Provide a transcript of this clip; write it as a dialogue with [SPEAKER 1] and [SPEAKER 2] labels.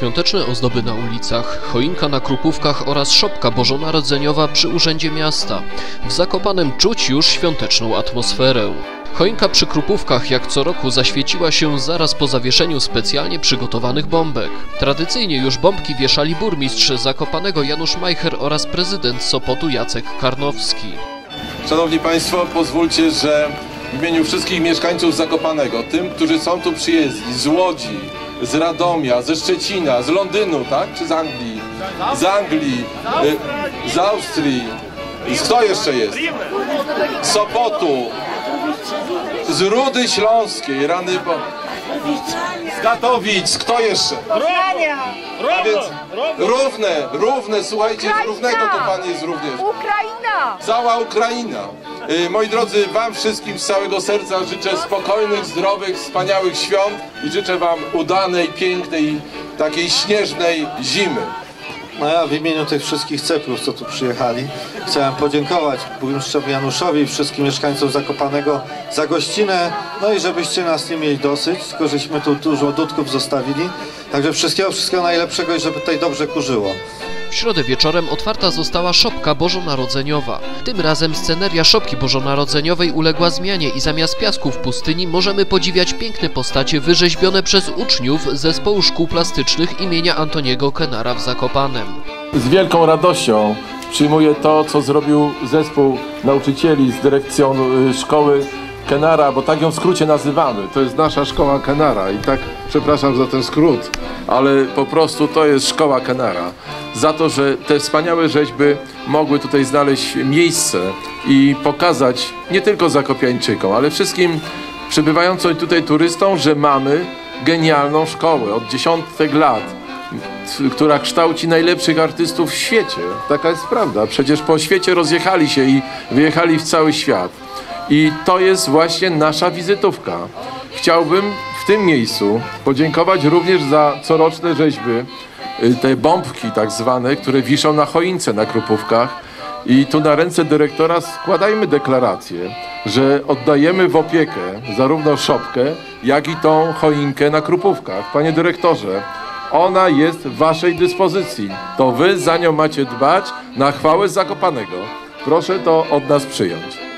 [SPEAKER 1] Świąteczne ozdoby na ulicach, choinka na Krupówkach oraz szopka bożonarodzeniowa przy Urzędzie Miasta. W Zakopanem czuć już świąteczną atmosferę. Choinka przy Krupówkach jak co roku zaświeciła się zaraz po zawieszeniu specjalnie przygotowanych bombek. Tradycyjnie już bombki wieszali burmistrz Zakopanego Janusz Majcher oraz prezydent Sopotu Jacek Karnowski.
[SPEAKER 2] Szanowni Państwo, pozwólcie, że w imieniu wszystkich mieszkańców Zakopanego, tym, którzy są tu przyjezdni z Łodzi, z Radomia, ze Szczecina, z Londynu, tak? Czy z Anglii? Z Anglii, y, z Austrii. Kto jeszcze jest? Sopotu, z Rudy Śląskiej, rany bo... Katowic, kto jeszcze? A więc równe, równe, słuchajcie, z równego to Pan jest również.
[SPEAKER 3] Ukraina!
[SPEAKER 2] Cała Ukraina. Y, Moi drodzy, Wam wszystkim z całego serca życzę spokojnych, zdrowych, wspaniałych świąt i życzę Wam udanej, pięknej, takiej śnieżnej zimy.
[SPEAKER 4] No ja w imieniu tych wszystkich ceplów, co tu przyjechali, chciałem podziękować burmistrzowi Januszowi i wszystkim mieszkańcom Zakopanego za gościnę, no i żebyście nas nie mieli dosyć, tylko żeśmy tu dużo dudków zostawili. Także wszystkiego, wszystkiego najlepszego i żeby tutaj dobrze kurzyło.
[SPEAKER 1] W środę wieczorem otwarta została szopka bożonarodzeniowa. Tym razem sceneria szopki bożonarodzeniowej uległa zmianie i zamiast piasku w pustyni możemy podziwiać piękne postacie wyrzeźbione przez uczniów Zespołu Szkół Plastycznych imienia Antoniego Kenara w Zakopanem.
[SPEAKER 2] Z wielką radością przyjmuję to, co zrobił zespół nauczycieli z dyrekcją y, szkoły Kenara, bo tak ją w skrócie nazywamy. To jest nasza szkoła Kenara i tak przepraszam za ten skrót, ale po prostu to jest szkoła Kenara. Za to, że te wspaniałe rzeźby mogły tutaj znaleźć miejsce i pokazać nie tylko zakopiańczykom, ale wszystkim przybywającym tutaj turystom, że mamy genialną szkołę od dziesiątek lat która kształci najlepszych artystów w świecie. Taka jest prawda. Przecież po świecie rozjechali się i wyjechali w cały świat. I to jest właśnie nasza wizytówka. Chciałbym w tym miejscu podziękować również za coroczne rzeźby, y, te bombki tak zwane, które wiszą na choince na Krupówkach. I tu na ręce dyrektora składajmy deklarację, że oddajemy w opiekę zarówno szopkę, jak i tą choinkę na Krupówkach. Panie dyrektorze, ona jest w waszej dyspozycji. To wy za nią macie dbać na chwałę Zakopanego. Proszę to od nas przyjąć.